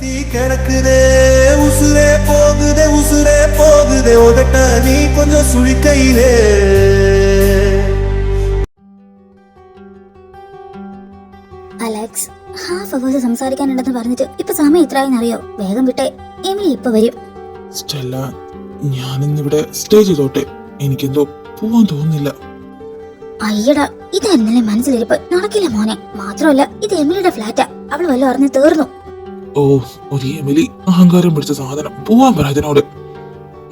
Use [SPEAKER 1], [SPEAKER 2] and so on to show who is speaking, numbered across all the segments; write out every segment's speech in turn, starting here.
[SPEAKER 1] தீ கிடக்குதே உசுரே போகுதே உசுரே போகுதே உதட்ட நீ கொஞ்சம் சுழிக்கையிலே
[SPEAKER 2] അലക്സ് ഹാഫ് അവേഴ്സ് സംസാരിക്കാനുണ്ടെന്ന് പറഞ്ഞിട്ട് ഇപ്പൊ സമയം ഇത്രയും അറിയോ വേഗം വിട്ടെ എമിലി ഇപ്പൊ വരും
[SPEAKER 3] സ്റ്റെല്ല ഞാനിന്നിവിടെ സ്റ്റേ ചെയ്തോട്ടെ എനിക്കെന്തോ പോവാൻ തോന്നുന്നില്ല
[SPEAKER 2] അയ്യടാ ഇതായിരുന്നല്ലേ മനസ്സിലിരിപ്പ് നടക്കില്ല മോനെ മാത്രമല്ല ഇത് എമിലിയുടെ ഫ്ലാറ്റാ അവൾ വല്ല അറിഞ്ഞ് തീർന്നു
[SPEAKER 3] ഓ ഒരു എമിലി അഹങ്കാരം പിടിച്ച സാധനം. പോവാൻ പറ അതിനോട്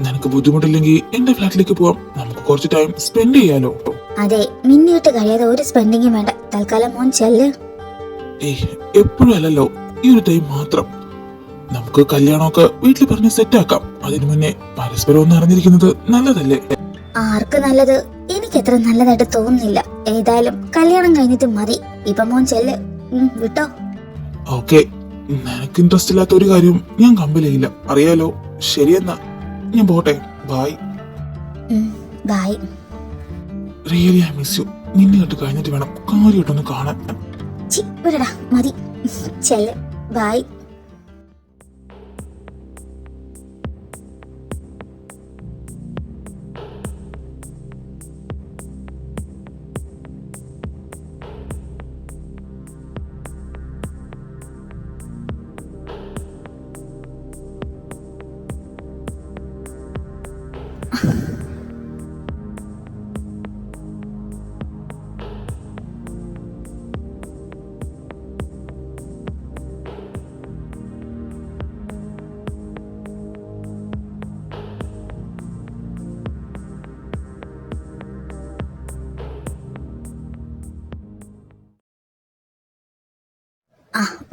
[SPEAKER 3] നിനക്ക് ബുദ്ധിമുട്ടില്ലെങ്കിൽ എന്റെ ഫ്ലാറ്റിലേക്ക് പോവാം. നമുക്ക് കുറച്ച് ടൈം സ്പെൻഡ് ചെയ്യാലോ.
[SPEAKER 2] അതെ മിന്നിയിട്ട് കഴിയാതെ ഒരു സ്പെൻഡിങ്ങും വേണ്ട. തൽക്കാലം മോൻ ചെല്ല്.
[SPEAKER 3] ഏയ് എപ്പോഴും അല്ലല്ലോ. ഈ ഒരു ടൈം മാത്രം. നമുക്ക് കല്യാണമൊക്കെ വീട്ടിൽ പറഞ്ഞ് സെറ്റ് ആക്കാം. അതിനു മുന്നേ പരസ്പരം ഒന്ന് അറിഞ്ഞിരിക്കുന്നത് നല്ലതല്ലേ?
[SPEAKER 2] ആർക്ക് നല്ലത്? എനിക്ക് എത്ര നല്ലതായിട്ട് തോന്നുന്നില്ല. ഏതായാലും കല്യാണം കഴിഞ്ഞിട്ട് മതി. ഇപ്പൊ മോൻ ചെല്ല്. വിട്ടോ?
[SPEAKER 3] ഓക്കെ. നിനക്ക് ഇൻട്രസ്റ്റ് ഇല്ലാത്ത ഒരു കാര്യം ഞാൻ കമ്പലയില്ല അറിയാലോ? ശരിയെന്നാ ഞാൻ പോട്ടെ. Bye
[SPEAKER 2] bye
[SPEAKER 3] really I miss you നിന്നെ കണ്ട് കഴിഞ്ഞിട്ട് വേണം കാര്യമായിട്ടൊന്ന് കാണാൻ.
[SPEAKER 2] മതി. ചെല്ല്. ബൈ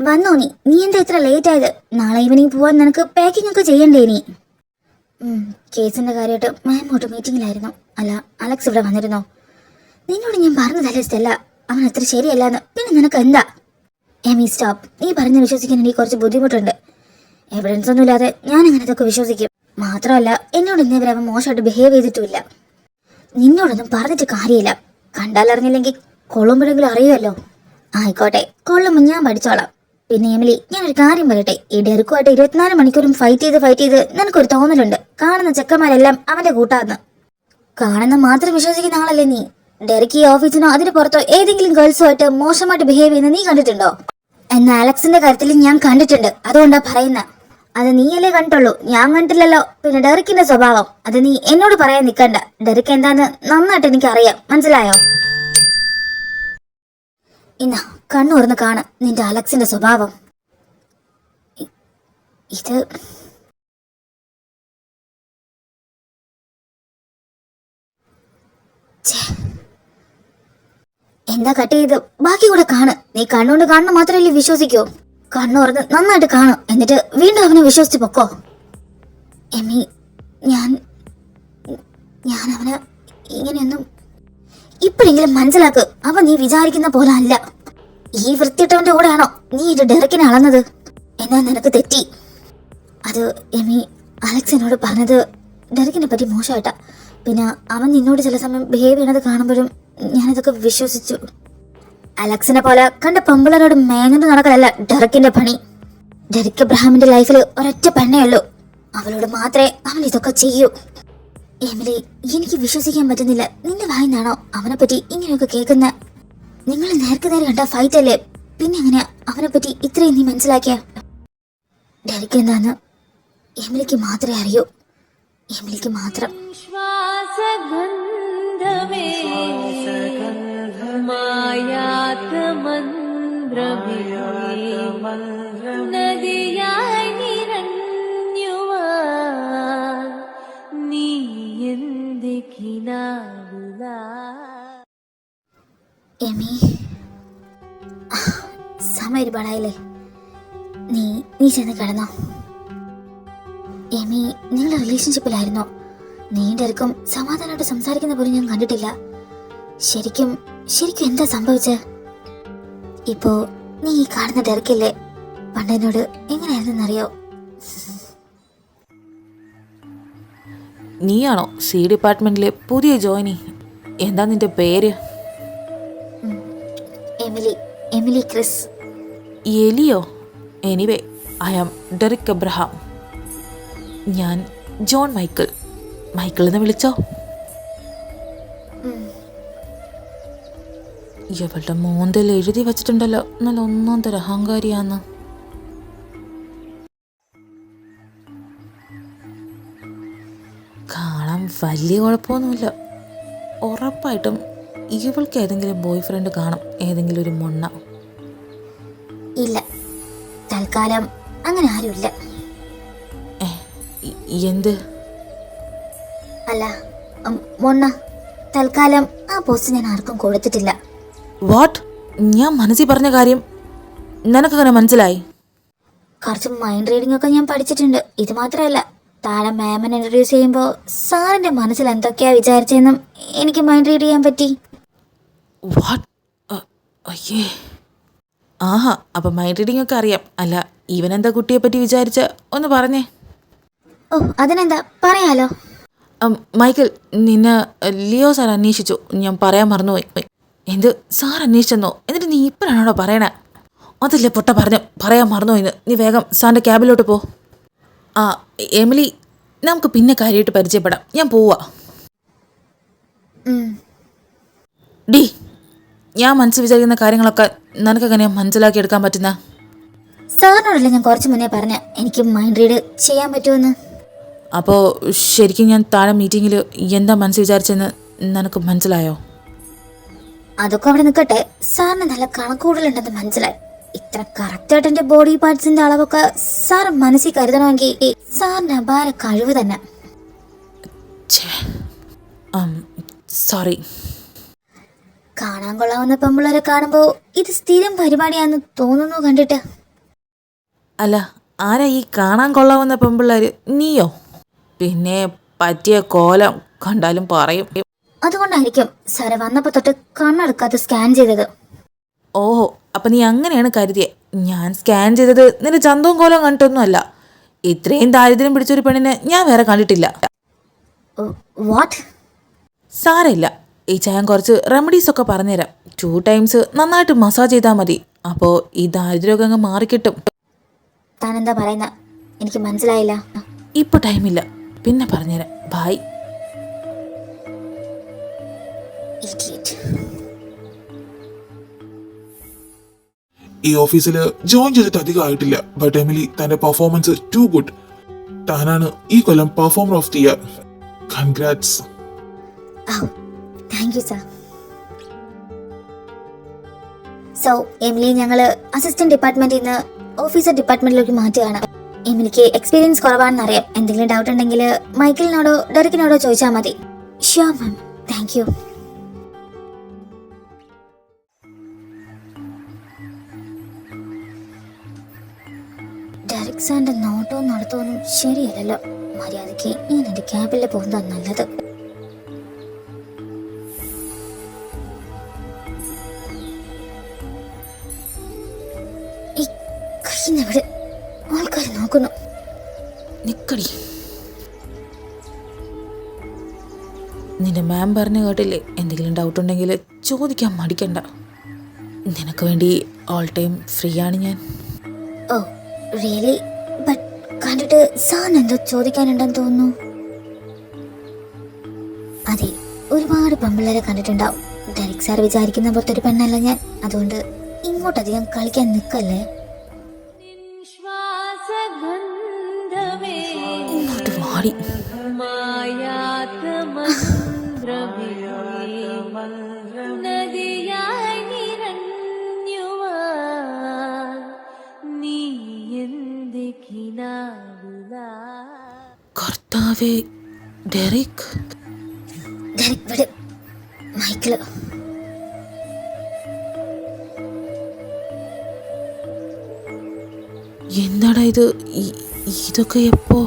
[SPEAKER 2] വന്നോ നീ? നീ എന്താ ഇത്ര ലേറ്റ് ആയത്? നാളെ ഈവനിങ് പോവാൻ നിനക്ക് പാക്കിംഗ് ഒക്കെ ചെയ്യണ്ടേ നീ? കേസിന്റെ കാര്യമായിട്ട് മാമോട്ട് മീറ്റിംഗിലായിരുന്നു അല്ല അലക്സ് ഇവിടെ വന്നിരുന്നോ? നിന്നോട് ഞാൻ പറഞ്ഞതല്ലേ സ്റ്റെല്ല. അവൻ അത്ര ശരിയല്ലെന്ന്. പിന്നെ നിനക്ക് എന്താ? എമി സ്റ്റോപ്പ് നീ പറഞ്ഞ് വിശ്വസിക്കാൻ എനിക്ക് കുറച്ച് ബുദ്ധിമുട്ടുണ്ട്. എവിഡൻസ് ഒന്നും ഇല്ലാതെ ഞാൻ അങ്ങനെ ഇതൊക്കെ വിശ്വസിക്കും. മാത്രമല്ല എന്നോട് ഇന്നേവരെ അവൻ മോശമായിട്ട് ബിഹേവ് ചെയ്തിട്ടുമില്ല. നിന്നോടൊന്നും പറഞ്ഞിട്ട് കാര്യമില്ല. കണ്ടാലറിഞ്ഞില്ലെങ്കിൽ കൊള്ളുമ്പോഴെങ്കിലും അറിയുമല്ലോ. ആയിക്കോട്ടെ കൊള്ളുമ്പോൾ ഞാൻ പഠിച്ചോളാം. പിന്നെ എമിലി ഒരു കാര്യം പറയട്ടെ? ഈ ഡെറുക്കുമായിട്ട് ഇരുപത്തിനാല് മണിക്കൂറും ഫൈറ്റ് ചെയ്ത് ഫൈറ്റ് ചെയ്ത് നിനക്കൊരു തോന്നലുണ്ട്. കാണുന്ന ചെക്കന്മാരെല്ലാം അവന്റെ കൂട്ടാന്ന്. കാണുന്ന മാത്രം വിശ്വസിക്കുന്ന ആളല്ലേ നീ? ഡെറിക്ക് ഈ ഓഫീസിനോ അതിന് പുറത്തോ ഏതെങ്കിലും ഗേൾസുമായിട്ട് മോശമായിട്ട് ബിഹേവ് ചെയ്യുന്ന നീ കണ്ടിട്ടുണ്ടോ? എന്ന അലക്സിന്റെ കാര്യത്തിൽ ഞാൻ കണ്ടിട്ടുണ്ട്. അതുകൊണ്ടാ പറയുന്ന. അത് നീയല്ലേ കണ്ടുള്ളൂ ഞാൻ കണ്ടില്ലല്ലോ പിന്നെ ഡെറിക്കിന്റെ സ്വഭാവം. അത് നീ എന്നോട് പറയാൻ നിൽക്കണ്ട ഡെറിക്ക് എന്താന്ന് നന്നായിട്ട് എനിക്ക് അറിയാം മനസ്സിലായോ? ഇന്ന കണ്ണൂർന്ന് തുറന്ന് നിന്റെ അലക്സിന്റെ സ്വഭാവം. ഇത് എന്താ കട്ട് ചെയ്ത് ബാക്കി കൂടെ കാണ്. നീ കണ്ണുകൊണ്ട് കാണുന്ന മാത്രമല്ലേ വിശ്വസിക്കോ. കണ്ണു തുറന്ന് നന്നായിട്ട് കാണും. എന്നിട്ട് വീണ്ടും അവനെ വിശ്വസിച്ച് പൊക്കോ. എമ്മി ഞാൻ ഞാൻ അവന് ഇങ്ങനെയൊന്നും ഇപ്പോഴെങ്കിലും മനസ്സിലാക്ക് അവൻ നീ വിചാരിക്കുന്ന പോലെ അല്ല. ഈ വൃത്തിയിട്ടവന്റെ കൂടെയാണോ നീ ഇത് ഡെറക്കിനെ അളന്നത്? എന്നാ നിനക്ക് തെറ്റി? അത് എമി അലക്സിനോട് പറഞ്ഞത് ഡെറക്കിനെ പറ്റി മോശമായിട്ടാ. പിന്നെ അവൻ നിന്നോട് ചില സമയം ബിഹേവ് ചെയ്യണത് കാണുമ്പോഴും ഞാനിതൊക്കെ വിശ്വസിച്ചു. അലക്സിനെ പോലെ കണ്ട പെമ്പിളരോട് മേഞ്ഞിട്ട് നടക്കലല്ല ഡെറക്കിന്റെ പണി. ഡെറിക് അബ്രഹാമിന്റെ ലൈഫിൽ ഒരൊറ്റ പെണ്ണേ ഉള്ളൂ. അവളോട് മാത്രമേ അവൻ ഇതൊക്കെ ചെയ്യൂ. എമിലി എനിക്ക് വിശ്വസിക്കാൻ പറ്റുന്നില്ല. നിന്റെ വായിന്നാണോ അവനെ പറ്റി ഇങ്ങനെയൊക്കെ കേൾക്കുന്ന? നിങ്ങൾ നേരത്തെ നേരെ കണ്ട ഫൈറ്റ് അല്ലേ പിന്നെ എങ്ങനെയാ അവനെ പറ്റി ഇത്രയും നീ മനസ്സിലാക്കിയ? ഡെറിക്ക് എന്താന്ന് എമിലിക്ക് മാത്രമേ അറിയൂ. എമിലിക്ക് മാത്രം.
[SPEAKER 4] മായാത്തമന്ത്രമേ
[SPEAKER 2] എമി സമയം ഒരുപാടായില്ലേ. നീ നീ ചെന്ന് കിടന്നോ. എമി നിങ്ങളുടെ റിലേഷൻഷിപ്പിലായിരുന്നോ നീണ്ടിറക്കും സമാധാനമായിട്ട് സംസാരിക്കുന്ന പോലും ഞാൻ കണ്ടിട്ടില്ല. ശരിക്കും ശരിക്കും എന്താ സംഭവിച്ചത് ഇപ്പോ നീ ഈ കാണുന്ന തിരക്കില്ലേ? പണ്ടെന്നോട് എങ്ങനെയായിരുന്നെന്നറിയോ?
[SPEAKER 5] നീയാണോ സി ഡിപ്പാർട്ട്മെന്റിലെ പുതിയ ജോയിനി? എന്താ നിന്റെ പേര്?
[SPEAKER 2] Emily Emily Chris
[SPEAKER 5] എലിയോ? Anyway I am Derick Abraham. ഞാൻ ജോൺ മൈക്കിൾ. മൈക്കിൾ എന്ന് വിളിച്ചോ? ഇവളുടെ മോന്തയിൽ എഴുതി വച്ചിട്ടുണ്ടല്ലോ. നല്ല ഒന്നാം തരം അഹങ്കാരിയാന്ന്. കാണാൻ വലിയ കുഴപ്പമൊന്നുമില്ല. ഉറപ്പായിട്ടും ഇവൾക്ക് ഏതെങ്കിലും ബോയ് ഫ്രണ്ട് കാണും. ഏതെങ്കിലും ഒരു മൊണ്ണ.
[SPEAKER 2] തൽക്കാലം അങ്ങനെ ആരുമില്ല.
[SPEAKER 5] എന്ത്
[SPEAKER 2] അല്ല മൊണ്ണ തൽക്കാലം ആ പോസ്റ്റ് ഞാൻ ആർക്കും കൊടുത്തിട്ടില്ല.
[SPEAKER 5] വാട്ട് ഞാൻ മനസ്സിൽ പറഞ്ഞ കാര്യം നിനക്കങ്ങനെ മനസ്സിലായി?
[SPEAKER 2] കുറച്ച് മൈൻഡ് റീഡിംഗ് ഒക്കെ ഞാൻ പഠിച്ചിട്ടുണ്ട്. ഇത് മാത്രമല്ല താഴെ മാമൻ ഇൻട്രൊഡ്യൂസ് ചെയ്യുമ്പോൾ സാറിന്റെ മനസ്സിൽ എന്തൊക്കെയാ വിചാരിച്ചതെന്നും എനിക്ക് മൈൻഡ് റീഡ് ചെയ്യാൻ പറ്റി.
[SPEAKER 5] വാട്ട് അയ്യേ. ആഹാ അപ്പം മൈൻഡ് റീഡിംഗ് ഒക്കെ അറിയാം. അല്ല ഇവൻ എന്താ കുട്ടിയെ പറ്റി വിചാരിച്ച? ഒന്ന് പറഞ്ഞേ.
[SPEAKER 2] ഓ അതിനെന്താ? പറയാലോ.
[SPEAKER 5] മൈക്കിൾ നിന്നെ ലിയോ സാർ അന്വേഷിച്ചു. ഞാൻ പറയാൻ മറന്നുപോയി. എന്ത് സാർ അന്വേഷിച്ചെന്നോ? എന്നിട്ട് നീ ഇപ്പോഴാണോ പറയണേ? അതല്ലേ പൊട്ട പറഞ്ഞു. പറയാൻ മറന്നുപോയിന്ന് നീ വേഗം സാറിന്റെ ക്യാബിലോട്ട് പോ. ആ എമിലി നമുക്ക് പിന്നെ കാര്യമായിട്ട് പരിചയപ്പെടാം. ഞാൻ പോവാ. ഡി ഞാൻ മനസ്സിൽ വിചാരിക്കുന്ന കാര്യങ്ങളൊക്കെ നിനക്കെങ്ങനെയാ മനസ്സിലാക്കിയെടുക്കാൻ പറ്റുന്ന?
[SPEAKER 2] സാറിനോടല്ലേ ഞാൻ കുറച്ച് മുന്നേ പറഞ്ഞ എനിക്ക് മൈൻഡ് റീഡ് ചെയ്യാൻ പറ്റുമെന്ന്.
[SPEAKER 5] അപ്പോൾ ശരിക്കും ഞാൻ താഴെ മീറ്റിങ്ങിൽ എന്താ മനസ്സിൽ വിചാരിച്ചെന്ന് നിനക്ക് മനസ്സിലായോ?
[SPEAKER 2] അതൊക്കെ അവിടെ നിൽക്കട്ടെ സാറിന് നല്ല കണക്കൂടലുണ്ടെന്ന് മനസ്സിലായി. ഇത്ര കറക്റ്റായിട്ട് എന്റെ ബോഡി പാർട്സിന്റെ അളവൊക്കെ സാർ മനസ്സിൽ കരുതണമെങ്കിൽ സാറിന് അപാര കഴിവ് തന്നെ.
[SPEAKER 5] സോറി
[SPEAKER 2] കാണാൻ കൊള്ളാവുന്ന പെമ്പിള്ളേരെ കാണുമ്പോ ഇത് സ്ഥിരം പരിപാടിയാന്ന് തോന്നുന്നു കണ്ടിട്ട്.
[SPEAKER 5] അല്ല ആരാ ഈ കാണാൻ കൊള്ളാവുന്ന പെമ്പിള്ളേർ നീയോ? പിന്നെ പറ്റിയ കോലം കണ്ടാലും പറയും.
[SPEAKER 2] അതുകൊണ്ടായിരിക്കും സാറ് വന്നപ്പോ തൊട്ട് കണ്ണെടുക്കാതെ സ്കാൻ ചെയ്തത്.
[SPEAKER 5] ഓഹോ അപ്പം നീ അങ്ങനെയാണ് കരുതിയെ? ഞാൻ സ്കാൻ ചെയ്തത് നിന്റെ ചന്തവും കോലവും കണ്ടിട്ടൊന്നുമല്ല ഇത്രയും ദാരിദ്ര്യം പിടിച്ചൊരു പെണ്ണിനെ ഞാൻ വേറെ കണ്ടിട്ടില്ല.
[SPEAKER 2] വാട്ട്
[SPEAKER 5] സാരമില്ല. ഈ ചായം കുറച്ച് റെമഡീസ് ഒക്കെ പറഞ്ഞുതരാം. ടു ടൈംസ് നന്നായിട്ട് മസാജ് ചെയ്താൽ മതി. അപ്പോൾ ഈ ദാരിദ്ര്യമൊക്കെ അങ്ങ് മാറിക്കിട്ടും.
[SPEAKER 2] താൻ എന്താ പറയുന്ന? എനിക്ക് മനസ്സിലായില്ല.
[SPEAKER 5] ഇപ്പോൾ ടൈമില്ല പിന്നെ പറഞ്ഞുതരാം. ബായ്.
[SPEAKER 3] ഈ ഓഫീസിൽ ജോയിൻ ചെയ്തിട്ട് അധികം ആയിട്ടില്ല. ബട്ട് എമിലി തന്റെ പെർഫോമൻസ് ടു ഗുഡ് താനാണ് ഈ കൊല്ലം performer of the year congrats
[SPEAKER 2] Oh, you sir. So Emily ഞങ്ങൾ അസിസ്റ്റന്റ് ഡിപ്പാർട്ട്മെന്റിൽ നിന്ന് ഓഫീസർ ഡിപ്പാർട്ട്മെന്റിലേക്ക് മാറ്റുകയാണ്. എമിലിക്ക് എക്സ്പീരിയൻസ് കുറവാണെന്ന് അറിയാം എന്തെങ്കിലും ഡൗട്ട് ഉണ്ടെങ്കിൽ മൈക്കിളിനോടോ ഡെറിക്കിനോടോ ചോദിച്ചാൽ മതി. Sure ma'am thank you Derick സാറിന്റെ നോട്ടവും നടത്തവും ശരിയല്ലല്ലോ. മര്യാദയ്ക്ക് ഞാൻ എന്റെ ക്യാബിൽ പോകുന്നതാണ് നല്ലത്. കഴിയുന്നവിടെ ആൾക്കാർ നോക്കുന്നു
[SPEAKER 5] നിക്കടി നിന്റെ മാം പറഞ്ഞു കേട്ടില്ലേ? എന്തെങ്കിലും ഡൗട്ട് ഉണ്ടെങ്കിൽ ചോദിക്കാൻ മടിക്കണ്ട. നിനക്ക് വേണ്ടി ഓൾ ടൈം ഫ്രീ ആണ് ഞാൻ.
[SPEAKER 2] ഓ റിയലി ബട്ട് കണ്ടിട്ട് സാറിന് എന്തോ ചോദിക്കാനുണ്ടെന്ന് തോന്നുന്നു. അതെ ഒരുപാട് പെമ്പിള്ളേരെ കണ്ടിട്ടുണ്ടാവും. ഡയറക്ട് സാർ വിചാരിക്കുന്ന പോലത്തെ ഒരു പെണ്ണല്ല ഞാൻ. അതുകൊണ്ട് ഇങ്ങോട്ടധികം കളിക്കാൻ നിൽക്കല്ലേ
[SPEAKER 4] എന്തിക്കിനാവിലാ
[SPEAKER 5] കർത്താവേ ഡെറിക്
[SPEAKER 2] ഡെറിക് വിട് മൈക്കിൾ
[SPEAKER 5] എന്താടാ ഇത് ഇതൊക്കെ എപ്പോ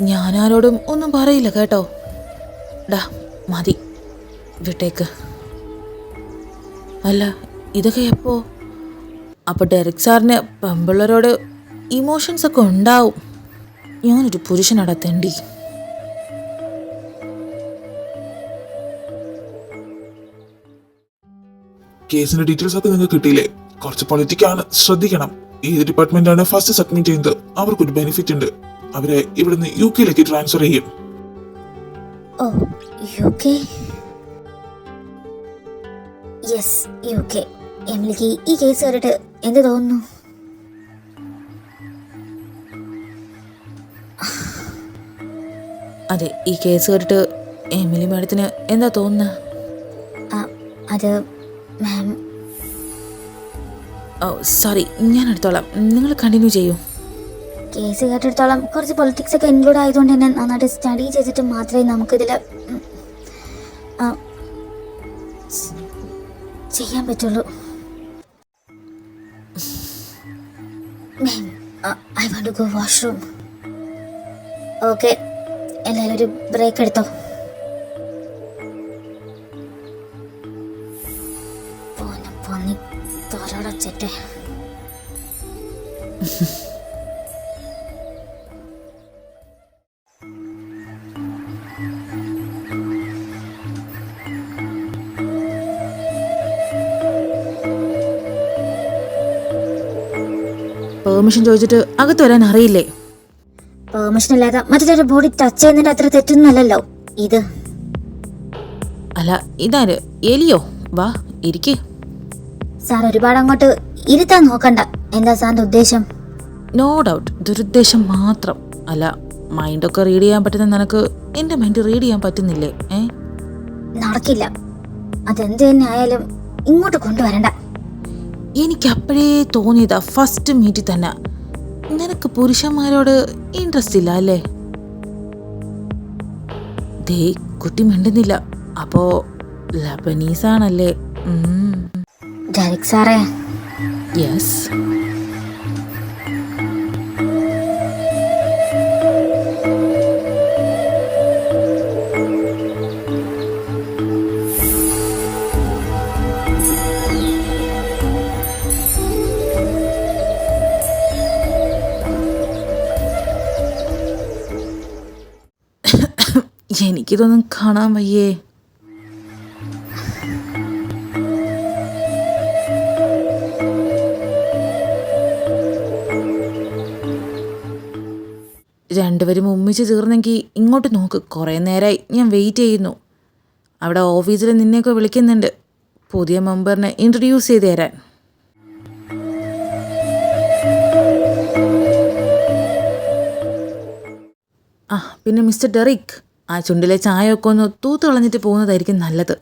[SPEAKER 5] ഞാനാരോടും ഒന്നും പറയില്ല കേട്ടോ. ഡാ മതി. വിട്ടേക്ക്. അല്ല ഇതൊക്കെ എപ്പോ? അപ്പൊ ഡെറിക് സാറിന് പെമ്പിള്ളരോട് ഇമോഷൻസ് ഒക്കെ ഉണ്ടാവും. ഞാനൊരു പുരുഷനടാ തെണ്ടി.
[SPEAKER 3] കേസിന്റെ ഡീറ്റെയിൽസ് ഒക്കെ നിങ്ങൾക്ക് കിട്ടിയില്ലേ? കുറച്ച് പൊളിറ്റിക്കാണ് ശ്രദ്ധിക്കണം. ഏത് ഡിപ്പാർട്ട്മെന്റ് ആണ് ഫസ്റ്റ് സബ്മിറ്റ് ചെയ്യുന്നത്? അവർക്കൊരു ബെനിഫിറ്റ് ഉണ്ട്. അവരെ ഇവിടുന്ന് യു കെയിലേക്ക് ട്രാൻസ്ഫർ ചെയ്യും.
[SPEAKER 2] ഓ U K? Yes U K. എമിലിക്ക് ഈ കേസ് കേട്ടിട്ട് എന്ത് തോന്നുന്നു?
[SPEAKER 5] അതെ ഈ കേസ് കേട്ടിട്ട് എമിലി മാഡത്തിന് എന്താ തോന്നുന്നത്
[SPEAKER 2] ആ, അത് മാം
[SPEAKER 5] ഓ സോറി ഞാൻ എടുത്തോളാം. നിങ്ങൾ കണ്ടിന്യൂ ചെയ്യൂ.
[SPEAKER 2] കേസ് കേട്ടിടത്തോളം കുറച്ച് പൊളിറ്റിക്സ് ഒക്കെ ഇൻക്ലൂഡ് ആയതുകൊണ്ട് തന്നെ നന്നായിട്ട് സ്റ്റഡി ചെയ്തിട്ട് മാത്രമേ നമുക്കിതിൽ ചെയ്യാൻ പറ്റുള്ളൂ. I want go washroom okay എല്ലാവരും ഒരു ബ്രേക്ക് എടുത്തോ?
[SPEAKER 5] പെർമിഷൻ ചോദിച്ചിട്ട് അകത്ത് വരാൻ അറിയില്ലേ?
[SPEAKER 2] പെർമിഷൻ ഇല്ലാതെ മറ്റൊരു ബോഡി ടച്ച് ചെയ്യുന്നതിന്റെ അത്ര തെറ്റൊന്നുമല്ലല്ലോ ഇത്.
[SPEAKER 5] അല്ല ഇതാര്? എലിയോ? വാ ഇരിക്ക്.
[SPEAKER 2] സാർ ഒരുപാട് അങ്ങോട്ട് ഇരുത്താൻ നോക്കണ്ട. എന്താ സാറിന്റെ ഉദ്ദേശം?
[SPEAKER 5] നോ ഡൗട്ട് ദുരുദ്ദേശം മാത്രം. അല്ല മൈൻഡൊക്കെ റീഡ് ചെയ്യാൻ പറ്റുന്ന നിനക്ക് എന്റെ മൈൻഡ് റീഡ് ചെയ്യാൻ പറ്റുന്നില്ലേ? ഏ?
[SPEAKER 2] നടക്കില്ല. അതെന്ത് തന്നെ ആയാലും ഇങ്ങോട്ട് കൊണ്ടുവരണ്ട.
[SPEAKER 5] എനിക്ക് അപ്പോഴേ തോന്നിയതാ ഫസ്റ്റ് മീറ്റിൽ തന്നെ. നിനക്ക് പുരുഷന്മാരോട് ഇൻട്രസ്റ്റ് ഇല്ല അല്ലേ? ദേ കുട്ടി മിണ്ടുന്നില്ല. അപ്പോ ലബനീസ് ആണല്ലേ?
[SPEAKER 2] സാറേ.
[SPEAKER 5] യെസ് എനിക്കിതൊന്നും കാണാൻ വയ്യേ. രണ്ടുപേരും ഉമ്മിച്ച് തീർന്നെങ്കിൽ ഇങ്ങോട്ട് നോക്ക്. കുറേ നേരമായി ഞാൻ വെയിറ്റ് ചെയ്യുന്നു. അവിടെ ഓഫീസിൽ നിന്നെയൊക്കെ വിളിക്കുന്നുണ്ട്. പുതിയ മെമ്പറിനെ ഇൻട്രൊഡ്യൂസ് ചെയ്ത് തരാൻ. ആ പിന്നെ മിസ്റ്റർ ഡെറിക്. ആ ചുണ്ടിലെ ചായയൊക്കെ ഒന്ന് തൂത്തുളഞ്ഞിട്ട് പോകുന്നതായിരിക്കും നല്ലത്.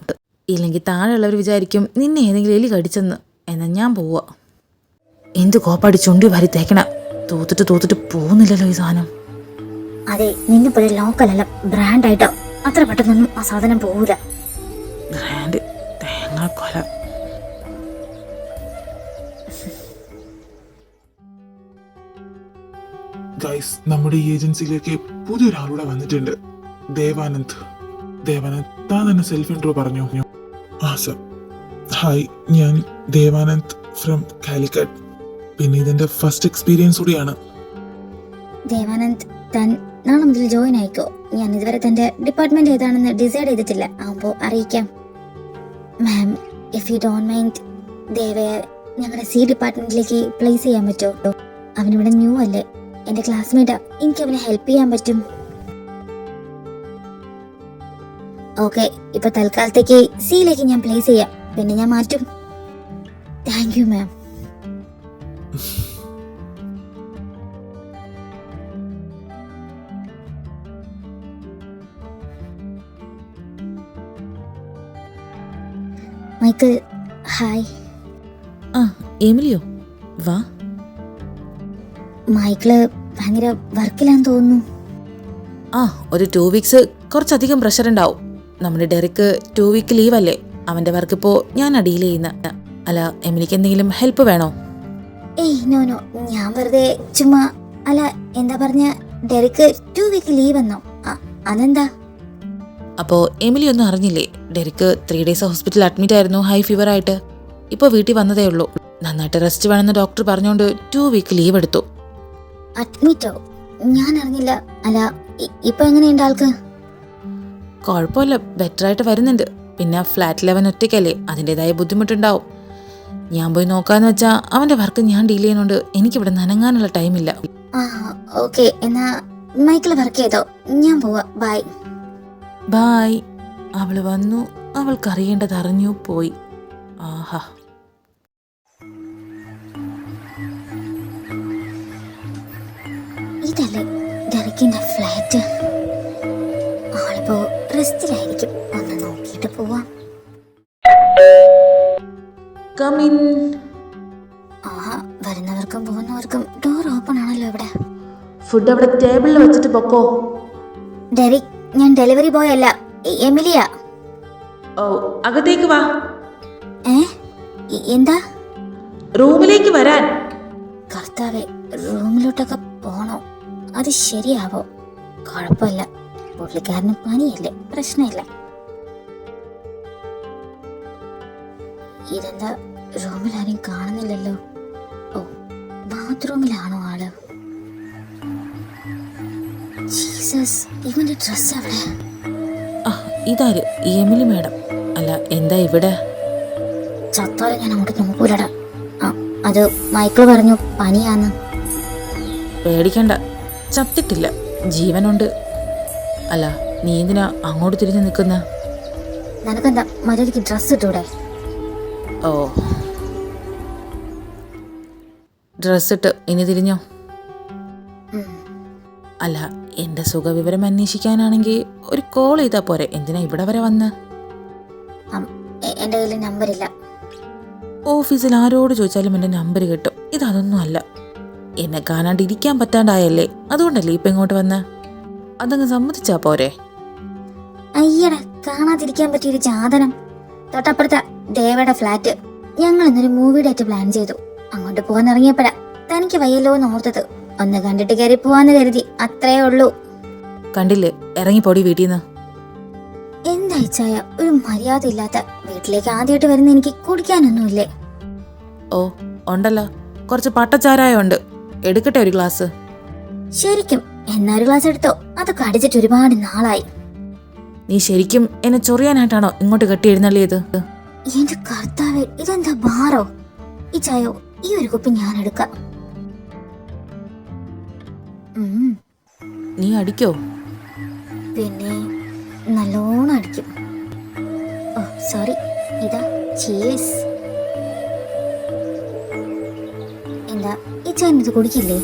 [SPEAKER 5] ഇല്ലെങ്കിൽ താഴെയുള്ളവർ വിചാരിക്കും നിന്നെ ഏതെങ്കിലും എലി കടിച്ചെന്ന്. എന്നാൽ ഞാൻ പോവാ. എന്ത് കോപ്പാടി ചുണ്ടി വരി തേക്കണ. തൂത്തിട്ട് തൂത്തിട്ട് പോകുന്നില്ലല്ലോ ഈ സാധനം.
[SPEAKER 2] അതെ നിന്നെ പോലെ ലോക്കലല്ല ബ്രാൻഡായിട്ടോ അത്ര പെട്ടെന്നൊന്നും ആ സാധനം പോവില്ല
[SPEAKER 5] ബ്രാൻഡ് തേങ്ങാക്കൊല
[SPEAKER 3] ഗൈസ് നമ്മുടെ ഈ ഏജൻസിയിലേക്ക് പുതിയൊരാളൂടെ വന്നിട്ടുണ്ട്. ദേവാനന്ദ് ദേവാനന്ദ് താൻ തന്നെ സെൽഫ് ഇൻട്രോ പറഞ്ഞു. ആ സർ ഹായ് ഞാൻ ദേവാനന്ദ് ഫ്രം കാലിക്കറ്റ് പിന്നെ ഇതിന്റെ ഫസ്റ്റ് എക്സ്പീരിയൻസ് കൂടിയാണ്.
[SPEAKER 2] ദേവാനന്ദ് താൻ നാളെ മുതൽ ജോയിൻ ആയിക്കോ? ഞാൻ ഇതുവരെ തന്റെ ഡിപ്പാർട്ട്മെന്റ് ഏതാണെന്ന് ഡിസൈഡ് ചെയ്തിട്ടില്ല. ആവുമ്പോ അറിയിക്കാം. Ma'am if you don't mind ദേവയെ ഞങ്ങളുടെ സി ഡിപ്പാർട്ട്മെന്റിലേക്ക് പ്ലേസ് ചെയ്യാൻ പറ്റുമോ? അവനിവിടെ ന്യൂ അല്ലേ? എന്റെ ക്ലാസ്മേറ്റാ എനിക്ക് അവനെ ഹെൽപ്പ് ചെയ്യാൻ പറ്റും. ഓക്കെ ഇപ്പൊ തൽക്കാലത്തേക്ക് സിയിലേക്ക് ഞാൻ പ്ലേസ് ചെയ്യാം. പിന്നെ ഞാൻ മാറ്റും. Thank you ma'am Michael hi
[SPEAKER 5] ആ എമിലിയോ വാ.
[SPEAKER 2] മൈക്കിൾ ഭയങ്കര വർക്കിലാന്ന് തോന്നുന്നു.
[SPEAKER 5] ആ ഒരു ടു വീക്സ് കുറച്ചധികം പ്രഷർ ഉണ്ടാവും നമ്മുടെ ഡെറിക്ക് ടു വീക്ക് ലീവ് അല്ലേ? അവന്റെ വർക്ക് ഇപ്പോ ഞാൻ അടിയിൽ ചെയ്യുന്ന. അല്ല എമിലിക്ക് എന്തെങ്കിലും ഹെൽപ്പ് വേണോ?
[SPEAKER 2] ഏയ് നോ നോ ഞാൻ വെറുതെ ചുമ്മാ അല്ല എന്താ പറഞ്ഞ? ഡെറിക്ക് ടു വീക്ക് ലീവ് എന്നോ അതെന്താ?
[SPEAKER 5] അപ്പോൾ എമിലി ഒന്നും അറിഞ്ഞില്ലേ? ഡെറിക്ക് ത്രീ ഡേയ്സ് ഹോസ്പിറ്റലിൽ അഡ്മിറ്റ് ആയിരുന്നു ഹൈ ഫീവർ ആയിട്ട്. ഇപ്പോൾ വീട്ടിൽ വന്നതേ ഉള്ളൂ. നന്നായിട്ട് റെസ്റ്റ് വേണമെന്ന് ഡോക്ടർ പറഞ്ഞുകൊണ്ട് ടു വീക്ക് ലീവ് എടുത്തു.
[SPEAKER 2] അഡ്മിറ്റോ ഞാൻ അറിഞ്ഞില്ല. അല്ല ഇപ്പൊ എങ്ങനെയുണ്ട് ആൾക്ക്?
[SPEAKER 5] കുഴപ്പമില്ല ബെറ്റർ ആയിട്ട് വരുന്നുണ്ട്. പിന്നെ ഫ്ലാറ്റ് ലെവൻ ഒറ്റയ്ക്കല്ലേ അതിന്റെതായ ബുദ്ധിമുട്ടുണ്ടാവും. ഞാൻ പോയി നോക്കാന്ന് വെച്ചാ അവന്റെ വർക്ക് ഞാൻ ഡീൽ ചെയ്യുന്നോണ്ട്. എനിക്കിവിടെ നനങ്ങാനുള്ള ടൈമില്ല
[SPEAKER 2] ആ ഓക്കെ എന്നാ മൈക്കിൾ വർക്ക് ചെയ്തോ? ഞാൻ പോവാ ബൈ
[SPEAKER 5] ബായ് അവൾ വന്നു. അവൾക്ക് അറിയേണ്ടത് അറിഞ്ഞു പോയി. ആഹാ.
[SPEAKER 2] ഇതല്ലേ ഡെറിക്കിന്റെ ഫ്ലാറ്റ് ആളിപ്പോ റെസ്റ്റിലായിരിക്കും. ഒന്ന് നോക്കിയിട്ട് പോവാം.
[SPEAKER 5] കമിൻ
[SPEAKER 2] ആഹാ വരുന്നവർക്കും പോകുന്നവർക്കും ഡോർ ഓപ്പൺ ആണല്ലോ ഇവിടെ.
[SPEAKER 5] ഫുഡ് അവിടെ ടേബിളിൽ വെച്ചിട്ട് പൊക്കോ.
[SPEAKER 2] ഡെറിക് ഞാൻ ഡെലിവറി ബോയ് അല്ല. എമിലിയ.
[SPEAKER 5] ഓ അകത്തേക്ക് വാ.
[SPEAKER 2] ഏ? എന്താ?
[SPEAKER 5] റൂമിലേക്ക് വരാൻ.
[SPEAKER 2] കർത്താവെ റൂമിലോട്ടൊക്കെ പോണോ? അത് ശരിയാവോ? കുഴപ്പമില്ല. പുള്ളിക്കാരന് പനിയല്ലേ പ്രശ്നമില്ല. ഇതെന്താ? റൂമിൽ ആരും കാണുന്നില്ലല്ലോ. ഓ ബാത്റൂമിലാണോ ആൾ? ജീസസ് ഇവന്റെ ഡ്രസ് എവിടെ?
[SPEAKER 5] ആ ഇതാര്? Emily madam. അല്ല എന്താ ഇവിടെ?
[SPEAKER 2] ചത്താലും ഞാൻ അങ്ങോട്ട് നോക്കൂലടാ. അത് മൈക്കിൾ പറഞ്ഞു പനിയാന്ന്.
[SPEAKER 5] പേടിക്കണ്ട. ചത്തിട്ടില്ല. ജീവനുണ്ട്. അല്ല നീ എന്തിനാ അങ്ങോട്ട് തിരിഞ്ഞു നിൽക്കുന്ന?
[SPEAKER 2] നിനക്കെന്താ മര്യാദയ്ക്ക് ഡ്രസ്സ് ഇട്ടൂടെ?
[SPEAKER 5] ഓ. ഡ്രസ് ഇട്ട് ഇനി തിരിഞ്ഞോ? അല്ല എന്റെ സുഖവിവരം അന്വേഷിക്കാനാണെങ്കിൽ ഒരു കോൾ ചെയ്താൽ പോരെ. എന്തിനാ ഇവിടെ വരെ വന്ന്?
[SPEAKER 2] എന്റെ കയ്യിൽ നമ്പറില്ല
[SPEAKER 5] ഓഫീസിൽ ആരോട് ചോദിച്ചാലും എന്റെ നമ്പർ കിട്ടും. ഇതതൊന്നും അല്ല. എന്നെ കാണാണ്ടിരിക്കാൻ പറ്റാണ്ടായല്ലേ? അതുകൊണ്ടല്ലേ ഇപ്പം ഇങ്ങോട്ട് വന്ന്? അതങ്ങ് സമ്മതിച്ചാ പോരെ?
[SPEAKER 2] അയ്യട കാണാതിരിക്കാൻ പറ്റിയൊരു ചാതനം തൊട്ടപ്പുറത്തെ ദേവയുടെ ഫ്ലാറ്റ് ഞങ്ങൾ ഇന്നൊരു മൂവി ഡേറ്റ് പ്ലാൻ ചെയ്തു. അങ്ങോട്ട് പോകാൻ ഇറങ്ങിയപ്പോഴാ തനിക്ക് വയ്യല്ലോ എന്ന് ഓർത്തത്. ഒന്ന് കണ്ടിട്ട് കയറി പോവാന്ന് കരുതി അത്രേ ഉള്ളൂ.
[SPEAKER 5] കണ്ടില്ലേ? ഇറങ്ങിപ്പോടി വീട്ടിൽ നിന്ന്
[SPEAKER 2] എന്തായിച്ചായ ഒരു മര്യാദ ഇല്ലാത്ത വീട്ടിലേക്ക് ആദ്യമായിട്ട് വരുന്ന എനിക്ക് കുടിക്കാനൊന്നുമില്ലേ?
[SPEAKER 5] ഓ ഉണ്ടല്ലോ. കുറച്ച് പട്ടച്ചാരായ ഉണ്ട് എടുക്കട്ടെ ഒരു ഗ്ലാസ്.
[SPEAKER 2] ശരിക്കും എന്നാ ഒരു ഗ്ലാസ് എടുത്തോ? അതൊക്കെ അടിച്ചിട്ട് ഒരുപാട് നാളായി.
[SPEAKER 5] നീ ശരിക്കും എന്നെ ചൊറിയാനായിട്ടാണോ ഇങ്ങോട്ട് കെട്ടി എഴുന്നള്ളിയത്
[SPEAKER 2] എന്റെ കർത്താവ് ഇതെന്താ ബാറോ ഈ ചായോ ഈ ഒരു കുപ്പി ഞാൻ എടുക്കാം. ഉം,
[SPEAKER 5] നീ അടിക്കോ?
[SPEAKER 2] പിന്നെ നല്ലോണം അടിക്കും. ഓ സോറി ഇതാ ചീസ് എന്താ ഈ ചായൻ ഇത് കുടിക്കില്ലേ?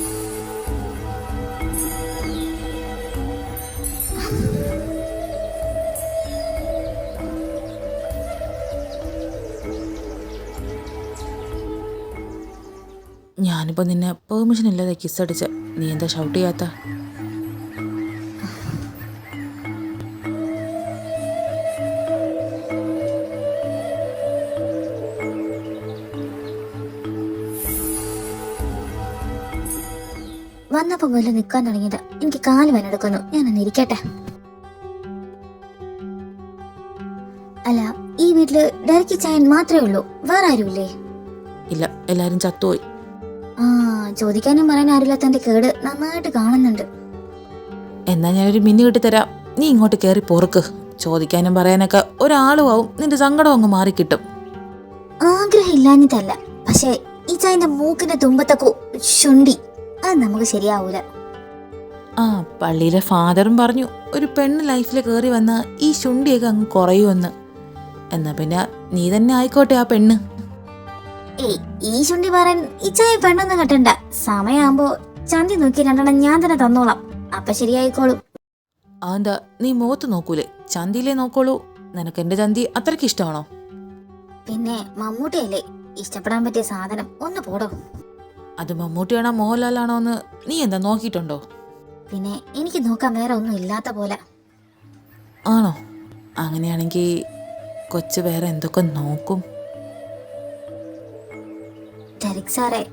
[SPEAKER 5] ഞാനിപ്പോ നിന്നെ പെർമിഷൻ ഇല്ലാതെ കിസ് അടിച്ച. നീ എന്താ ഷൗട്ട് ചെയ്യാത്ത?
[SPEAKER 2] വന്നപ്പോ മുതൽ നിൽക്കാൻ തുടങ്ങിയത് എനിക്ക് കാൽ വനെടുക്കുന്നു. ഞാനൊന്ന് ഇരിക്കട്ടെ. അല്ല ഈ വീട്ടിൽ ഡയറക്റ്റ് ചായൻ മാത്രമേ ഉള്ളൂ. വേറെ ആരുമില്ലേ?
[SPEAKER 5] ഇല്ല എല്ലാരും ചത്തുപോയി.
[SPEAKER 2] ചോദിക്കാനും പറയാൻ ആരില്ലാത്തന്റെ കേട് നന്നായിട്ട് കാണുന്നുണ്ട്.
[SPEAKER 5] എന്നാ ഞാനൊരു മിന്നി കിട്ടിത്തരാം. നീ ഇങ്ങോട്ട് കേറി പൊറുക്ക്. ചോദിക്കാനും പറയാനൊക്കെ ഒരാളും ആവും. നിന്റെ സങ്കടം അങ്ങ് മാറിക്കിട്ടും.
[SPEAKER 2] ആഗ്രഹം ഇല്ലാഞ്ഞിട്ടല്ല പക്ഷെ ഈ ചായന്റെ മൂക്കിന്റെ തുമ്പത്തൊക്കെ ശുണ്ടി അത് നമുക്ക് ശരിയാവൂല.
[SPEAKER 5] ആ പള്ളിയിലെ ഫാദറും പറഞ്ഞു ഒരു പെണ്ണ് ലൈഫിൽ കയറി വന്ന ഈ ശുണ്ടിയൊക്കെ അങ്ങ് കുറയുമെന്ന്. എന്നാ പിന്നെ നീ തന്നെ ആയിക്കോട്ടെ ആ പെണ്ണ്.
[SPEAKER 2] ഏയ് ഈ ശുണ്ടി പറയാൻ ഈ ചായ പെണ്ണൊന്നും കെട്ടണ്ട. സമയമാകുമ്പോ ചന്തി നോക്കി രണ്ടെണ്ണം ഞാൻ തന്നെ തന്നോളാം. അപ്പൊ ശരിയായിക്കോളും.
[SPEAKER 5] ആന്താ നീ മുഖത്ത് നോക്കൂലേ? ചന്തിയിലേ നോക്കോളൂ. നിനക്ക് എന്റെ ചന്തി അത്രയ്ക്ക് ഇഷ്ടമാണോ?
[SPEAKER 2] പിന്നെ മമ്മൂട്ടിയല്ലേ? ഇഷ്ടപ്പെടാൻ പറ്റിയ സാധനം ഒന്ന് പോടോ.
[SPEAKER 5] അത് മമ്മൂട്ടിയാണോ മോഹൻലാലാണോ എന്ന് നീ എന്താ നോക്കിയിട്ടുണ്ടോ?
[SPEAKER 2] പിന്നെ എനിക്ക് നോക്കാൻ വേറെ ഒന്നും ഇല്ലാത്ത പോലെ.
[SPEAKER 5] ആണോ? അങ്ങനെയാണെങ്കിൽ കൊച്ചു വേറെ എന്തൊക്കെ നോക്കും?
[SPEAKER 2] ഡെറിക് സാറേ.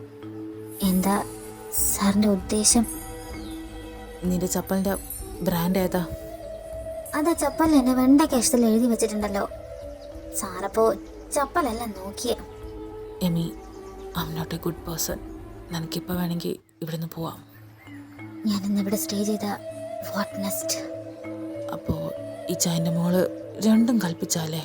[SPEAKER 2] എന്താ സാറിന്റെ ഉദ്ദേശം?
[SPEAKER 5] നിന്റെ ചപ്പലിന്റെ ബ്രാൻഡ് ഏതാ?
[SPEAKER 2] അതാ ചപ്പൽ എന്നെ വെണ്ട കേശത്തിൽ എഴുതി വെച്ചിട്ടുണ്ടല്ലോ. സാറപ്പോ ചപ്പലെല്ലാം നോക്കിയ.
[SPEAKER 5] Emi I am not a good person നിനക്കിപ്പോൾ വേണമെങ്കിൽ ഇവിടുന്ന് പോവാം.
[SPEAKER 2] ഞാൻ ഇന്ന് ഇവിടെ സ്റ്റേ ചെയ്ത വാട്ട് നെസ്റ്റ്
[SPEAKER 5] അപ്പോൾ ഈ ചായന്റെ മോൾ രണ്ടും കൽപ്പിച്ചാലേ?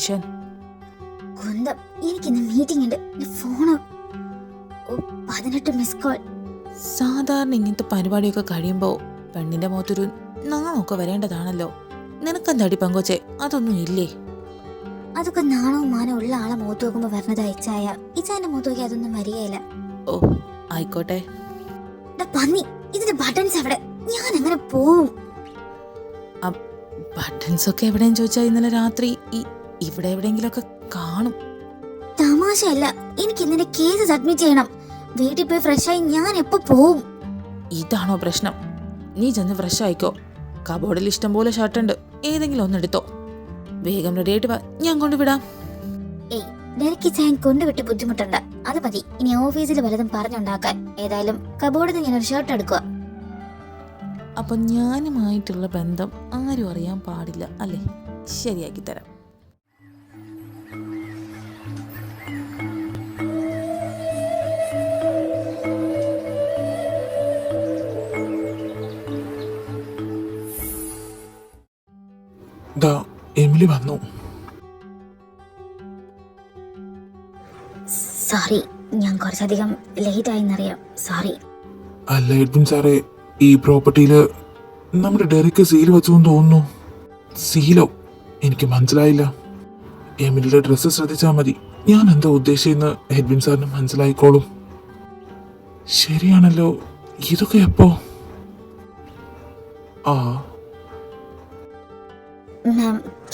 [SPEAKER 5] ടെൻഷൻ
[SPEAKER 2] കുന്തം എനിക്കിന്ന് മീറ്റിംഗ് ഉണ്ട്. ഫോണ് പതിനെട്ട് മിസ് കോൾ
[SPEAKER 5] സാധാരണ ഇങ്ങനത്തെ പരിപാടിയൊക്കെ കഴിയുമ്പോൾ പെണ്ണിന്റെ മുഖത്തൊരു നാണമൊക്കെ വരേണ്ടതാണല്ലോ. നിനക്കെന്താടി പങ്കോച്ചെ അതൊന്നും ഇല്ലേ?
[SPEAKER 2] അതൊക്കെ നാണവും മാനവും ഉള്ള ആളെ മുഖത്ത് നോക്കുമ്പോ വരണത് അയച്ചായ ഇച്ചാന്റെ മുഖത്ത് നോക്കി അതൊന്നും വരികയില്ല
[SPEAKER 5] ഓ ആയിക്കോട്ടെ.
[SPEAKER 2] പന്നി ഇതിന്റെ ബട്ടൺസ് അവിടെ ഞാൻ എങ്ങനെ പോവും
[SPEAKER 5] ബട്ടൺസ് ഒക്കെ എവിടെയും ചോദിച്ചാൽ ഇന്നലെ രാത്രി? ഇവിടെ എവിടെയെങ്കിലൊക്കെ കാണും.
[SPEAKER 2] തമാശയല്ല എനിക്ക് ഇന്നിന്റെ കേസ് സബ്മിറ്റ് ചെയ്യണം. വീട്ടിൽ പോയി ഫ്രഷ് ആയി ഞാൻ എപ്പോ പോവും?
[SPEAKER 5] ഇതാണോ പ്രശ്നം. നീ ചെന്ന് ഫ്രഷ് ആയിക്കോ. കബോർഡിൽ ഇഷ്ടം പോലെ ഷർട്ട് ഉണ്ട്. ഏതെങ്കിലും ഒന്നെടുത്തോ വേഗം റെഡി ആയിട്ട് വാ. ഞാൻ കൊണ്ടുവിടാം.
[SPEAKER 2] ഏയ് ചായൻ കൊണ്ടുവിട്ട് ബുദ്ധിമുട്ടുണ്ട്. അത് മതി. ഇനി ഓഫീസിൽ വല്ലതും പറഞ്ഞുണ്ടാക്കാൻ. ഏതായാലും കബോർഡിൽ നിന്ന് ഞാനൊരു ഷർട്ട് എടുക്കുക
[SPEAKER 5] അപ്പൊ ഞാനുമായിട്ടുള്ള ബന്ധം ആരും അറിയാൻ പാടില്ല അല്ലേ? ശരിയാക്കി തരാം.
[SPEAKER 3] ദാ എമിലി വന്നു.
[SPEAKER 2] സോറി ഞാൻ കുറച്ചധികം ലേറ്റ് ആയിന്നറിയാം സോറി.
[SPEAKER 3] അല്ല എഡ്വിൻ സാറേ ഈ പ്രോപ്പർട്ടിയിൽ നമ്മുടെ ഡെറിക്ക് സീൽ വെച്ചെന്ന് തോന്നുന്നു. സീലോ? എനിക്ക് മനസ്സിലായില്ല. എമിലിയുടെ ഡ്രസ്സ് ശ്രദ്ധിച്ചാൽ മതി. ഞാൻ എന്താ ഉദ്ദേശിച്ചെന്ന് എഡ്വിൻ സാറിന് മനസ്സിലായിക്കോളും. ശരിയാണല്ലോ ഇതൊക്കെ എപ്പോ? ആ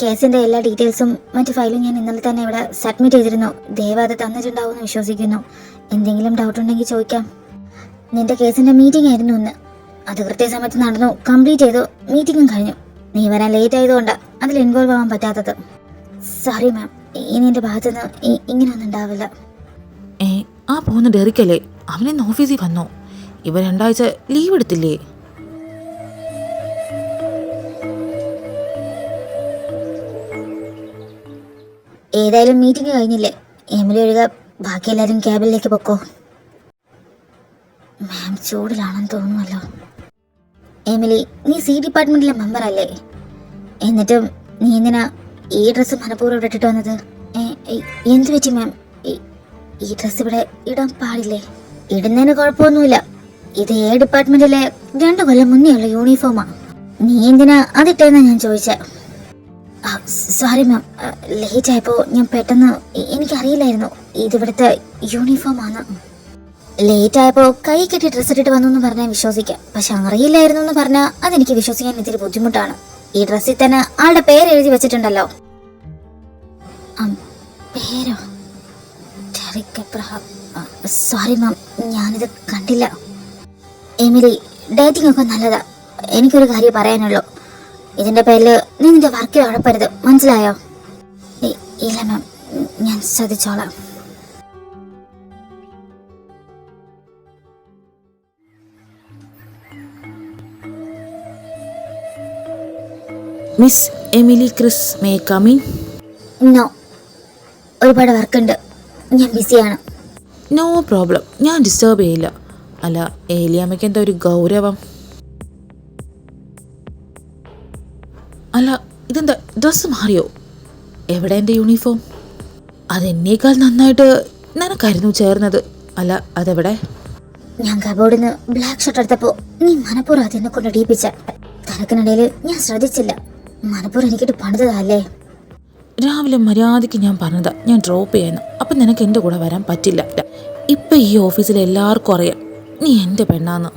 [SPEAKER 2] കേസിന്റെ എല്ലാ ഡീറ്റെയിൽസും മറ്റു ഫയലും ഞാൻ ഇന്നലെ തന്നെ ഇവിടെ സബ്മിറ്റ് ചെയ്തിരുന്നു. ദയവ് അത് തന്നിട്ടുണ്ടാവുമെന്ന് വിശ്വസിക്കുന്നു. എന്തെങ്കിലും ഡൗട്ട് ഉണ്ടെങ്കിൽ ചോദിക്കാം. നിന്റെ കേസിന്റെ മീറ്റിംഗ് ആയിരുന്നു ഇന്ന്. അത് കൃത്യസമയത്ത് നടന്നു. കംപ്ലീറ്റ് ചെയ്തു. മീറ്റിംഗും കഴിഞ്ഞു. നീ വരാൻ ലേറ്റ് ആയതുകൊണ്ട് അതിൽ ഇൻവോൾവ് ആവാൻ പറ്റാത്തത്. സോറി മാം ഇനി എന്റെ ഭാഗത്തുനിന്ന് ഇങ്ങനെയൊന്നും ഉണ്ടാവില്ല.
[SPEAKER 5] ഏ ആ പോകുന്ന ഡെറിക്കല്ലേ അവനിന്ന് ഓഫീസിൽ വന്നോ. ഇവ രണ്ടാഴ്ച ലീവ് എടുത്തില്ലേ?
[SPEAKER 2] ഏതായാലും മീറ്റിംഗ് കഴിഞ്ഞില്ലേ? എമിലി ഒഴുക ബാക്കി എല്ലാവരും ക്യാബിലേക്ക് പൊക്കോ. മാം ചൂടിലാണെന്ന് തോന്നുന്നല്ലോ. എമിലി നീ സി ഡിപ്പാർട്ട്മെന്റിലെ മെമ്പർ അല്ലേ? എന്നിട്ടും നീ എന്തിനാ ഈ ഡ്രസ്സ് മനഃപൂർവം ഇവിടെ ഇട്ടിട്ട് വന്നത്? എന്ത് പറ്റി മാം ഈ- ഡ്രസ്സ് ഇവിടെ ഇടാൻ പാടില്ലേ? ഇടുന്നതിന് കുഴപ്പമൊന്നുമില്ല. ഇത് എ ഡിപ്പാർട്ട്മെന്റിലെ രണ്ടു കൊല്ലം മുന്നേ ഉള്ള യൂണിഫോമാ നീ എന്തിനാ അതിട്ടേന്നാ ഞാൻ ചോദിച്ചേ. സോറി മാം ലേറ്റ് ആയപ്പോൾ ഞാൻ പെട്ടെന്ന് എനിക്കറിയില്ലായിരുന്നു. ഇതിവിടുത്തെ യൂണിഫോം ആണ്. ലേറ്റ് ആയപ്പോൾ കൈ കെട്ടി ഡ്രസ്സ് ഇട്ടിട്ട് വന്നു എന്ന് പറഞ്ഞാൽ വിശ്വസിക്കാം പക്ഷെ അറിയില്ലായിരുന്നു എന്ന് പറഞ്ഞാൽ അതെനിക്ക് വിശ്വസിക്കാൻ ഇത്തിരി ബുദ്ധിമുട്ടാണ്. ഈ ഡ്രസ്സിൽ തന്നെ ആളുടെ പേര് എഴുതി വെച്ചിട്ടുണ്ടല്ലോ. പേരോ? സോറി മാം ഞാനിത് കണ്ടില്ല. എമിലി ഡേറ്റിംഗ് ഒക്കെ നല്ലതാ. എനിക്കൊരു കാര്യം പറയാനുള്ളൂ. ഇതിന്റെ പേരിൽ നീ നിന്റെ വർക്കിൽ ഉഴപ്പരുത്. മനസ്സിലായോ? ഇല്ല മാം. ഞാൻ ശ്രദ്ധിച്ചോളാം.
[SPEAKER 5] Miss Emily Chris may coming
[SPEAKER 2] no. ഒരുപാട് വർക്കുണ്ട്. ഞാൻ ബിസിയാണ്.
[SPEAKER 5] No problem. ഞാൻ ഡിസ്റ്റർബ് ചെയ്യില്ല. അല്ല ഏലിയമ്മയ്ക്ക് എന്താ ഒരു ഗൗരവം. അല്ല ഇതെന്താ? ഡ്രസ്സ് മാറിയോ? എവിടെ എന്റെ യൂണിഫോം അതെന്നേക്കാൾ നന്നായിട്ട് നിനക്കായിരുന്നു ചേർന്നത്. അല്ല അതെവിടെ?
[SPEAKER 2] ഞാൻ കബോർഡിൽ നിന്ന് ബ്ലാക്ക് ഷർട്ട് എടുത്തപ്പോ നീ മനപ്പൂർവം അതെന്നെ കൊണ്ട് ഇടിയിപ്പിച്ച തിരക്കിനിടയിൽ ഞാൻ ശ്രദ്ധിച്ചില്ല. മനപ്പൂർവം എനിക്കിട്ട് പണിതല്ലേ
[SPEAKER 5] രാവിലെ മര്യാദയ്ക്ക് ഞാൻ പറഞ്ഞതാ ഞാൻ ഡ്രോപ്പ് ചെയ്യുന്നു. അപ്പം നിനക്ക് എന്റെ കൂടെ വരാൻ പറ്റില്ല. ഇപ്പം ഈ ഓഫീസിൽ എല്ലാവർക്കും അറിയാം നീ എന്റെ പെണ്ണാന്ന്.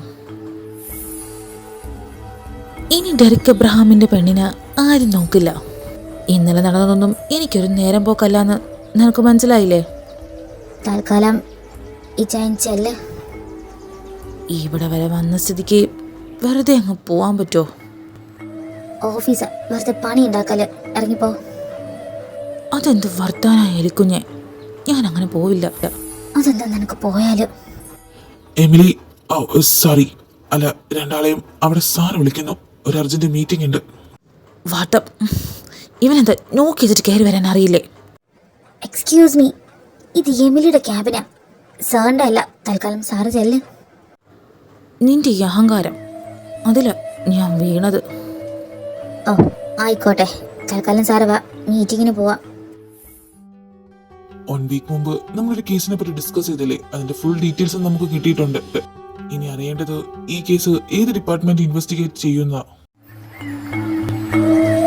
[SPEAKER 5] ഇനി ഡെറിക് എബ്രഹാമിന്റെ പെണ്ണിനെ ആരും നോക്കില്ല. ഇന്നലെ നടന്നതൊന്നും എനിക്കൊരു നേരം പോക്കല്ല എന്ന് നിനക്ക് മനസ്സിലായില്ലേ?
[SPEAKER 2] തൽക്കാലം ഈ
[SPEAKER 5] ഇവിടെ വരെ വന്ന സ്ഥിതിക്ക് വെറുതെ അങ്ങ് പോവാൻ പറ്റുമോ
[SPEAKER 2] ഓഫീസ് വെറുതെ പണി ഉണ്ടാക്കൽ. ഇറങ്ങിപ്പോ.
[SPEAKER 5] അതെന്ത് വർത്താനായിരിക്കും ഞാൻ അങ്ങനെ പോവില്ല.
[SPEAKER 2] അതെന്താ നിനക്ക് പോയാൽ?
[SPEAKER 3] Emily oh sorry. അല്ല രണ്ടാളെയും അവിടെ സാറ് വിളിക്കുന്നു. ഒരു അർജന്റ് മീറ്റിംഗ് ഉണ്ട്.
[SPEAKER 5] വാട്ടപ്പ് ഇവനെന്താ നോക്കി ചെയ്തിട്ട് കയറി വരാൻ അറിയില്ലേ?
[SPEAKER 2] എക്സ്ക്യൂസ് മീ ഇത് എമിലിയുടെ ക്യാബിനാ സാറിന്റെ അല്ല തൽക്കാലം സാറ് ചെല്ല്.
[SPEAKER 5] നിന്റെ ഈ അഹങ്കാരം. അതില ഞാൻ വീണത്.
[SPEAKER 2] ഓ ആയിക്കോട്ടെ. തൽക്കാലം സാറ് വാ മീറ്റിങ്ങിന് പോവാം.
[SPEAKER 3] വൺ വീക്ക് മുമ്പ് നമ്മളൊരു കേസിനെ പറ്റി ഡിസ്കസ് ചെയ്തില്ലേ? അതിന്റെ ഫുൾ ഡീറ്റെയിൽസ് നമുക്ക് കിട്ടിയിട്ടുണ്ട്. ഇനി അറിയേണ്ടത് ഈ കേസ് ഏത് ഡിപ്പാർട്ട്മെന്റ് ഇൻവെസ്റ്റിഗേറ്റ് ചെയ്യുന്ന?
[SPEAKER 2] ഡെറിക്